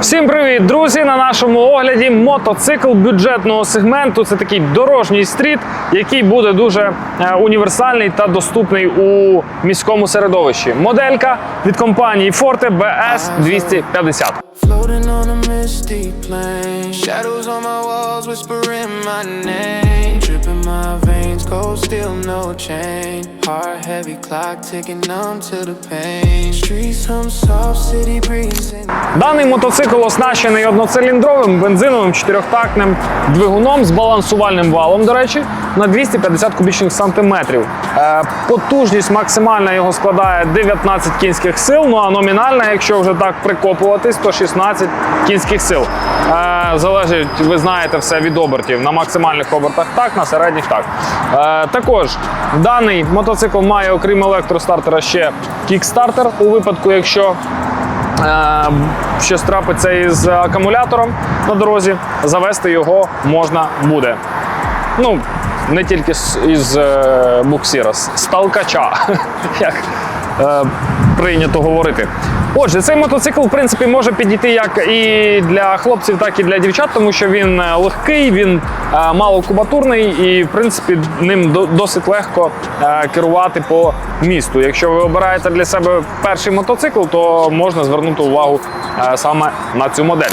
Всім привіт, друзі! На нашому огляді мотоцикл бюджетного сегменту. Це такий дорожній стріт, який буде дуже е, універсальний та доступний у міському середовищі. Моделька від компанії Forte BS 250. Floating on a misty plane. Shadows on my walls whispering my name. Dripping my veins, cold still no Даний мотоцикл оснащений одноциліндровим бензиновим чотирьохтактним двигуном з балансувальним валом, до речі, на 250 кубічних сантиметрів. Е, Потужність максимальна його складає 19 кінських сил, ну а номінальна, якщо вже так прикопуватись, то 16 кінських сил. Е, Залежить, ви знаєте, все від обертів. На максимальних обертах так, на середніх так. Е, Також даний мотоцикл має, окрім електростартера, ще кікстартер у випадку, якщо Е, Щось трапиться із акумулятором на дорозі, завести його можна буде. Ну, не тільки із буксира, з толкача, як прийнято говорити. Отже, цей мотоцикл, в принципі, може підійти як і для хлопців, так і для дівчат, тому що він е, легкий, він е, малокубатурний і, в принципі, ним досить легко е, керувати по місту. Якщо ви обираєте для себе перший мотоцикл, то можна звернути увагу саме на цю модель.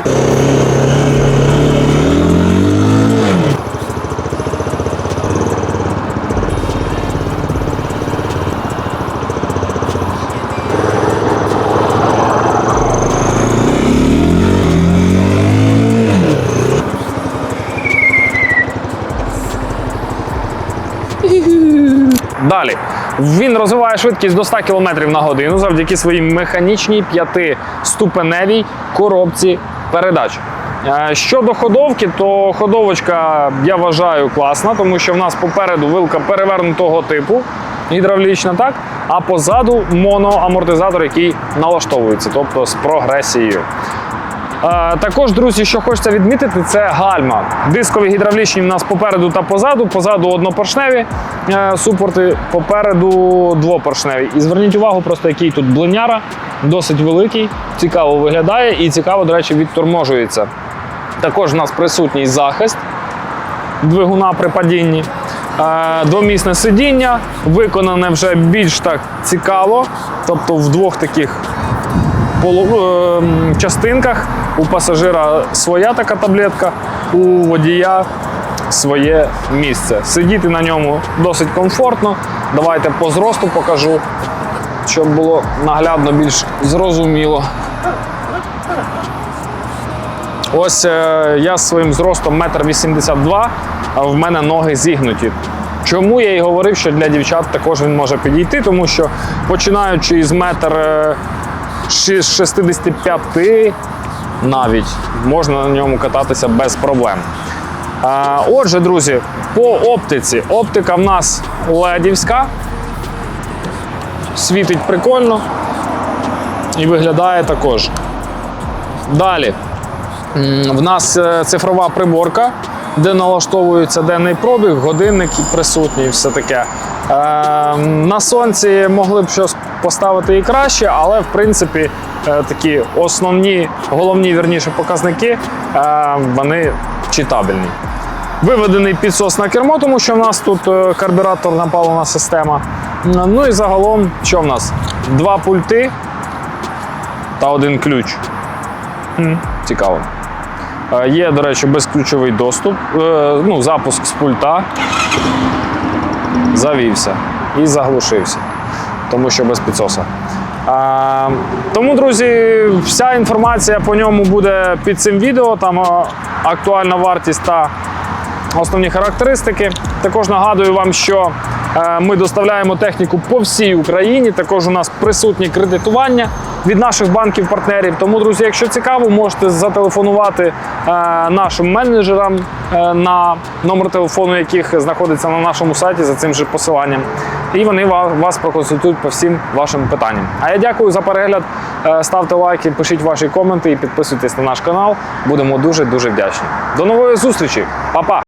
Далі він розвиває швидкість до 100 км на годину завдяки своїй механічній п'ятиступеневій коробці передач. Е, Щодо ходовки, то ходовочка я вважаю класна, тому що в нас попереду вилка перевернутого типу, гідравлічна, так, а позаду моноамортизатор, який налаштовується, тобто з прогресією. Також, друзі, що хочеться відмітити, це гальма. Дискові гідравлічні в нас попереду та позаду. Позаду однопоршневі е, супорти, попереду двопоршневі. І зверніть увагу, просто який тут блиняра, досить великий, цікаво виглядає і цікаво, до речі, відторможується. Також у нас присутній захист двигуна при падінні. Е, Двомісне сидіння виконане вже більш так цікаво, тобто в двох таких частинках. У пасажира своя така таблетка, у водія своє місце. Сидіти на ньому досить комфортно. Давайте по зросту покажу, щоб було наглядно більш зрозуміло. Ось е, я з своїм зростом 1,82 м, а в мене ноги зігнуті. Чому я і говорив, що для дівчат також він може підійти, тому що починаючи із метр ши- 65 навіть можна на ньому кататися без проблем. Отже, друзі, по оптиці. Оптика в нас ледівська, світить прикольно і виглядає також. Далі. В нас е, цифрова приборка, де налаштовується денний пробіг, годинник присутній, все таке. Е, на сонці могли б щось поставити і краще, але в принципі е, такі основні, головні вірніше показники е, вони читабельні. Виведений підсос на кермо, тому що в нас тут е, карбюраторна паливна система. Ну і загалом, що в нас? Два пульти та один ключ. Цікаво. Е, Є, до речі, безключовий доступ, е, ну, запуск з пульта. Завівся і заглушився, тому що без підсоса. А, Тому, друзі, вся інформація по ньому буде під цим відео. Там е, актуальна вартість та основні характеристики. Також нагадую вам, що е, ми доставляємо техніку по всій Україні. Також у нас присутнє кредитування від наших банків-партнерів. Тому, друзі, якщо цікаво, можете зателефонувати е, нашим менеджерам е, на номер телефону, яких знаходиться на нашому сайті за цим же посиланням. І вони вас проконсультують по всім вашим питанням. А я дякую за перегляд. Ставте лайки, пишіть ваші коменти і підписуйтесь на наш канал. Будемо дуже дуже вдячні. До нової зустрічі, Па-па!